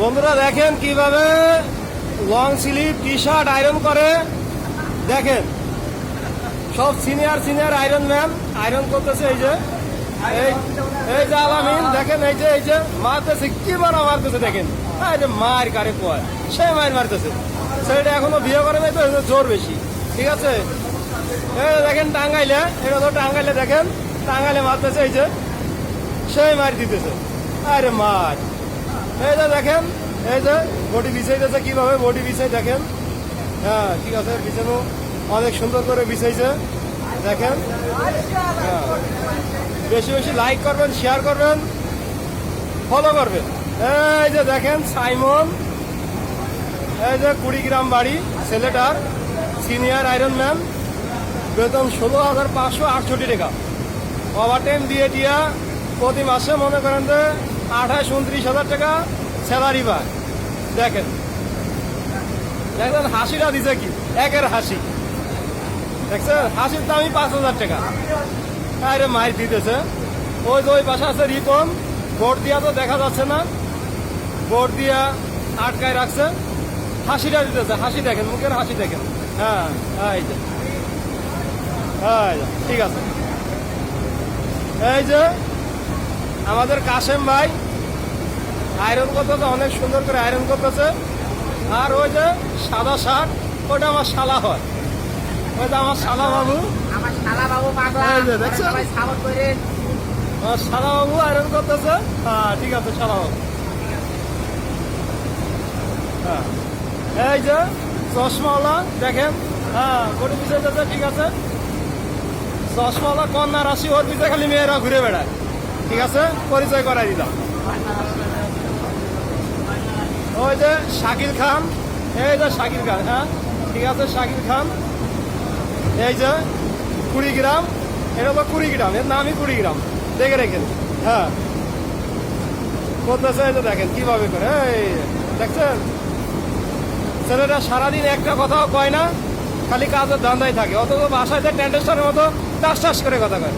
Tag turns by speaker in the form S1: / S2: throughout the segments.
S1: বন্ধুরা দেখেন কীভাবে long sleeve T shirt iron করে। দেখেন, সব senior senior iron man iron করতেছে এই যে। এই যে আলামিন, দেখেন এই যে এই যে মারতেছে, কি মারা মারতেছে দেখেন। এই মার কারে কয়, সে মার মারতেছে। সেটা এখনও বিয়ে করে নাই তো জোর বেশি। ঠিক আছে? এই দেখেন টাঙ্গাইলে, এটা তো টাঙ্গাইলে দেখেন, টাঙ্গাইলে মারতেছে এই যে, সেই মার দিতেছে। আরে মার। এই যে দেখেন, এই যে বডি বিছাইতেছে কীভাবে? বডি বিছাই দেখেন। হ্যাঁ ঠিক আছে, বিছানো অনেক সুন্দর করে বিছাইছে। দেখেন। হ্যাঁ। বেশি বেশি লাইক করবেন শেয়ার করবেন ফলো করবেন। এই যে দেখেন, সাইমন। এই যে কুড়িগ্রাম বাড়ি, ছেলেটার সিনিয়র আয়রন ম্যান বেতন ষোলো হাজার পাঁচশো আটষট্টি টাকা। ওভার টাইম দিয়ে টিয়া প্রতি মাসে মনে করেন যে আঠাশ উনত্রিশ হাজার টাকা স্যালারি পায়। দেখেন। দেখেন হাসিটা দিছে কি? একের হাসি। দেখছেন? হাসির দামই পাঁচ হাজার টাকা। আরে মাইর দিতেছে। ওই যে ওই পাশে আছে রিপন। বোর্ড দিয়া তো দেখা যাচ্ছে না। বোর্ড দিয়া আটকায় রাখছে। হাসিটা দিতেছে। হাসি দেখেন মুখের হাসি দেখেন। হ্যাঁ এই যে, ঠিক আছে। এই যে আমাদের কাশেম ভাই আয়রন করতেছে অনেক সুন্দর করে আয়রন করতেছে আর ওই যে সাদা শার্ট ওটা আমার শালা হয়। ওই যে আমার শালা বাবু।
S2: আমার শালা বাবু
S1: আমার শালা আয়রন করতেছে হ্যাঁ ঠিক আছে শালা বাবু। হ্যাঁ। এই যে চশমাওয়ালা দেখেন। হ্যাঁ গরু পিছাইতেছে ঠিক আছে। চশমাওয়ালা কন্যা রাশি ওর পিছনে খালি মেয়েরা ঘুরে বেড়ায়। ঠিক আছে? পরিচয় করাই দিলাম। ওই যে শাকিল খান। এই যে শাকিল খান হ্যাঁ? ঠিক আছে, শাকিল খান। এই যে কুড়িগ্রাম। এটা তো কুড়িগ্রাম, এর নামই কুড়িগ্রাম। দেখে রেখেন। হ্যাঁ। করতেছে এই যে দেখেন কীভাবে করে। দেখছেন? ছেলেটা সারাদিন একটা কথাও কয় না, খালি কাজের ধান্দায় থাকে। অথচ বাসায় যে ট্যান্ডেস্টারের মতো টাস টাস করে কথা কয়।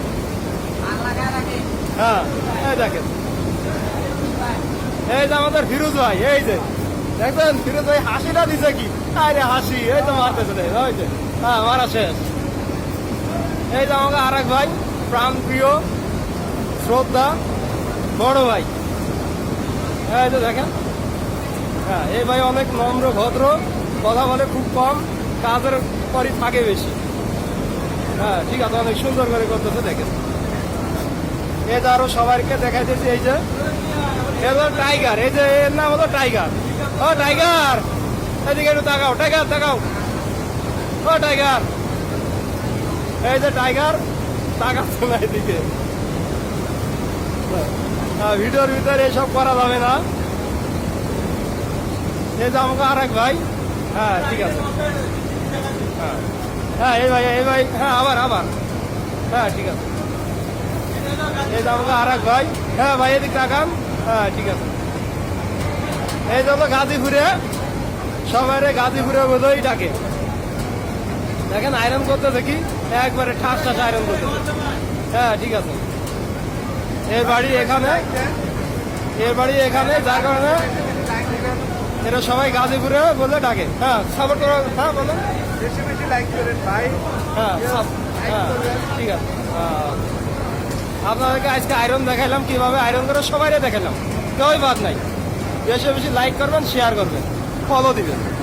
S1: হ্যাঁ এই দেখেন। এই যে আমাদের ফিরোজ ভাই, এই যে। দেখবেন, ফিরোজ ভাই হাসিটা দিছে কি? আরে হাসি, এই তো ওই যে। হ্যাঁ মারা শেষ। এই যে ভাই প্রাণ প্রিয় শ্রদ্ধা, বড় ভাই। এই যে দেখেন। হ্যাঁ এই ভাই অনেক নম্র, ভদ্র, কথা বলে খুব কম, কাজের পরই থাকে বেশি। হ্যাঁ ঠিক আছে, অনেক সুন্দর করে করতেছে, দেখেন। এই যে আরও সবাইকে দেখাইতেছি এই যে। এ হলো টাইগার, এই যে এর নাম হলো টাইগার। ও, টাইগার! এদিকে একটু তাকাও, টাইগার, তাকাও। ও, টাইগার! এই যে টাইগার, তাকাচ্ছে না এদিকে। ভিডিওর ভিতরে এসব করা যাবে না। এই যে আমাকে আর এক ভাই। হ্যাঁ ঠিক আছে। হ্যাঁ হ্যাঁ এই ভাই এই ভাই হ্যাঁ আবার আবার। হ্যাঁ ঠিক আছে। এই যে আমাকে আর এক ভাই। হ্যাঁ ভাই এদিক তাকান। হ্যাঁ ঠিক আছে। এই যে হলো গাজীপুরে সবাই গাজীপুরে বোধহয় ডাকে। দেখেন আয়রন করতে দেখি একবারে ঠাস ঠাস আয়রন করতে হ্যাঁ ঠিক আছে। এর বাড়ি এখানে এর বাড়ি এখানে যার কারণে এটা সবাই গাজীপুরে বলে ডাকে। হ্যাঁ সাপোর্ট করো হ্যাঁ বলো
S3: বেশি বেশি লাইক করেন ভাই।
S1: হ্যাঁ হ্যাঁ ঠিক আছে। আপনাদেরকে আজকে আয়রন দেখালাম কীভাবে আয়রন করে সবাইরে দেখালাম কেউই বাদ নাই। বেশি বেশি লাইক করবেন শেয়ার করবেন। ফলো দিবেন।